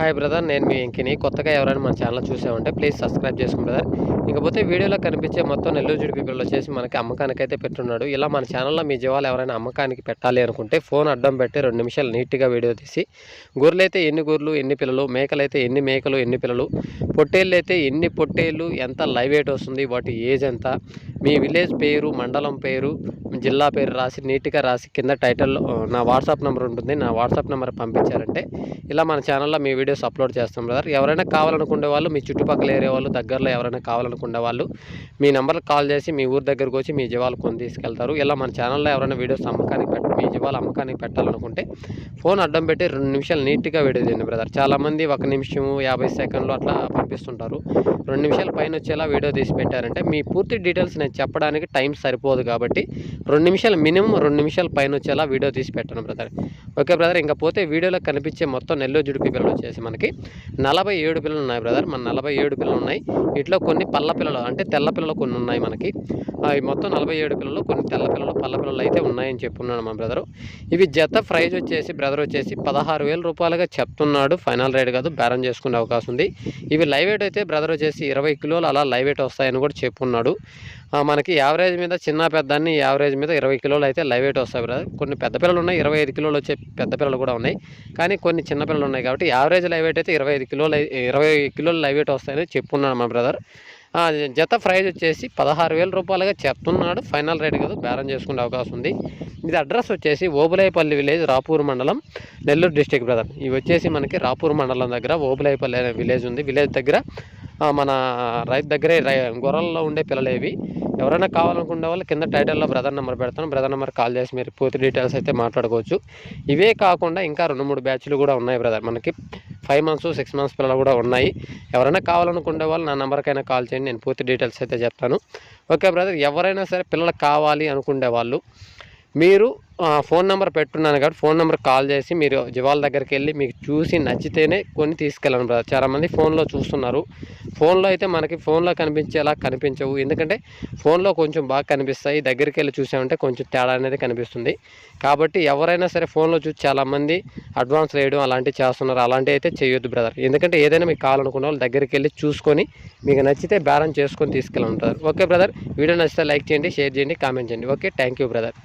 Hi brother నేను మీ ఇంకిని కొత్తగా ఎవరైనా మన ఛానల్ చూసామంటే ప్లీజ్ సబ్స్క్రైబ్ చేసుకోండి బ్రదర్ ఇకపోతే వీడియోలో కనిపించే మొత్తం నెల్లూరు జుడిపి పిల్లలు వచ్చేసి మనకి అమ్మకానికి అయితే పెట్టున్నాడు. ఇలా మన ఛానల్లో మీ జీవాలు ఎవరైనా అమ్మకానికి పెట్టాలి అనుకుంటే ఫోన్ అడ్డం పెట్టి రెండు నిమిషాలు నీట్గా వీడియో తీసి గొర్రెలు అయితే ఎన్ని గొర్రెలు ఎన్ని పిల్లలు మేకలు అయితే ఎన్ని మేకలు ఎన్ని పిల్లలు పొట్టేళ్ళు అయితే ఎన్ని పొట్టేళ్ళు ఎంత లైవ్ వెయిట్ వస్తుంది వాటి ఏజ్ ఎంత మీ విలేజ్ పేరు మండలం పేరు జిల్లా పేరు రాసి నీట్గా రాసి కింద టైటిల్లో నా వాట్సాప్ నెంబర్ ఉంటుంది. నా వాట్సాప్ నెంబర్ పంపించారంటే ఇలా మన ఛానల్లో మీ వీడియో వీడియోస్ అప్లోడ్ చేస్తాం బ్రదర్ ఎవరైనా కావాలనుకునే వాళ్ళు మీ చుట్టుపక్కల ఏరియా వాళ్ళు దగ్గరలో ఎవరైనా కావాలనుకునే వాళ్ళు మీ నెంబర్కి కాల్ చేసి మీ ఊరి దగ్గరకు వచ్చి మీ జీవాలు కొని తీసుకెళ్తారు. ఇలా మన ఛానల్లో ఎవరైనా వీడియోస్ అమ్మకానికి పెట్ట మీ జీవాలు అమ్మకానికి పెట్టాలనుకుంటే ఫోన్ అడ్డం పెట్టి రెండు నిమిషాలు నీట్గా వీడియో చేయండి బ్రదర్ చాలామంది ఒక నిమిషం యాభై సెకండ్లు అట్లా పంపిస్తుంటారు. రెండు నిమిషాల పైన వచ్చేలా వీడియో తీసి పెట్టారంటే మీ పూర్తి డీటెయిల్స్ నేను చెప్పడానికి టైం సరిపోదు కాబట్టి రెండు నిమిషాలు మినిమం రెండు నిమిషాల పైన వచ్చేలా వీడియో తీసి పెట్టాను బ్రదర్ ఓకే బ్రదర్ ఇంకా పోతే వీడియోలో కనిపించే మొత్తం నెల్లూరు జుడిపి పిల్లలు వచ్చేసి మనకి నలభై ఏడు పిల్లలు ఉన్నాయి బ్రదర్ మన నలభై ఏడు పిల్లలు ఉన్నాయి. ఇట్లా కొన్ని పల్ల పిల్లలు అంటే తెల్ల పిల్లలు కొన్ని ఉన్నాయి మనకి. మొత్తం నలభై ఏడు పిల్లలు కొన్ని తెల్ల పిల్లలు పిల్లలు అయితే ఉన్నాయని చెప్పున్నాడు మా బ్రదరు. ఇవి జత ప్రైజ్ వచ్చేసి బ్రదర్ వచ్చేసి పదహారు వేల రూపాయలుగా చెప్తున్నాడు. ఫైనల్ రేట్ కాదు బేరం చేసుకునే అవకాశం ఉంది. ఇవి లైవ్ వెయిట్ అయితే బ్రదర్ వచ్చేసి ఇరవై కిలోలు అలా లైవ్ వెయిట్ వస్తాయని కూడా చెప్పున్నాడు. మనకి యావరేజ్ మీద చిన్న పెద్దాన్ని యావరేజ్ మీద ఇరవై కిలోలు అయితే లైవ్ వెయిట్ వస్తాయి బ్రదర్. కొన్ని పెద్ద పిల్లలు ఉన్నాయి ఇరవై ఐదు కిలోలు వచ్చే పెద్ద పిల్లలు కూడా ఉన్నాయి. కానీ కొన్ని చిన్న పిల్లలు ఉన్నాయి కాబట్టి యావరేజ్ లైవ్ వెయిట్ అయితే ఇరవై ఐదు కిలోలు ఇరవై కిలోలు లైవ్ వెయిట్ వస్తాయని చెప్పున్నాడు మా బ్రదర్. జత ప్రైజ్ వచ్చేసి పదహారు వేల రూపాయలుగా చెప్తున్నాడు. ఫైనల్ రేట్ కాదు బేరం చేసుకునే అవకాశం ఉంది. ఇది అడ్రస్ వచ్చేసి ఓబులైపల్లి విలేజ్ రాపూర్ మండలం నెల్లూరు డిస్టిక్ బ్రదర్. ఇవి వచ్చేసి మనకి రాపూర్ మండలం దగ్గర ఓబులాయిపల్లి అనే విలేజ్ ఉంది. విలేజ్ దగ్గర మన రైతు దగ్గరే గొర్రెల్లో ఉండే పిల్లలేవి ఎవరైనా కావాలనుకునే వాళ్ళు కింద టైటిల్లో బ్రదర్ నెంబర్ పెడతాను. బ్రదర్ నెంబర్ కాల్ చేసి మీరు పూర్తి డీటెయిల్స్ అయితే మాట్లాడుకోవచ్చు. ఇవే కాకుండా ఇంకా రెండు మూడు బ్యాచ్లు కూడా ఉన్నాయి బ్రదర్. మనకి ఫైవ్ మంత్స్ సిక్స్ మంత్స్ పిల్లలు కూడా ఉన్నాయి. ఎవరైనా కావాలనుకునే వాళ్ళు నా నెంబర్కైనా కాల్ చేయండి. నేను పూర్తి డీటెయిల్స్ అయితే చెప్తాను. ఓకే బ్రదర్ ఎవరైనా సరే పిల్లలు కావాలి అనుకునే వాళ్ళు మీరు ఫోన్ నెంబర్ పెట్టున్నాను కాబట్టి ఫోన్ నెంబర్ కాల్ చేసి మీరు జివాల దగ్గరికి వెళ్ళి మీకు చూసి నచ్చితేనే కొన్ని తీసుకెళ్ళండి బ్రదర్. చాలామంది ఫోన్లో చూస్తున్నారు. ఫోన్లో అయితే మనకి ఫోన్లో కనిపించేలా కనిపించవు. ఎందుకంటే ఫోన్లో కొంచెం బాగా కనిపిస్తాయి. దగ్గరికి వెళ్ళి చూసామంటే కొంచెం తేడా అనేది కనిపిస్తుంది. కాబట్టి ఎవరైనా సరే ఫోన్లో చూసి చాలామంది అడ్వాన్స్ వేయడం అలాంటివి చేస్తున్నారు. అలాంటివి అయితే చేయొద్దు బ్రదర్. ఎందుకంటే ఏదైనా మీకు కావాలనుకున్న వాళ్ళు దగ్గరికి వెళ్ళి చూసుకొని మీకు నచ్చితే బేరం చేసుకొని తీసుకెళ్ళండి బ్రదర్. Okay brother. వీడియో నచ్చితే లైక్ చేయండి షేర్ చేయండి కామెంట్ చేయండి. ఓకే. Thank you brother.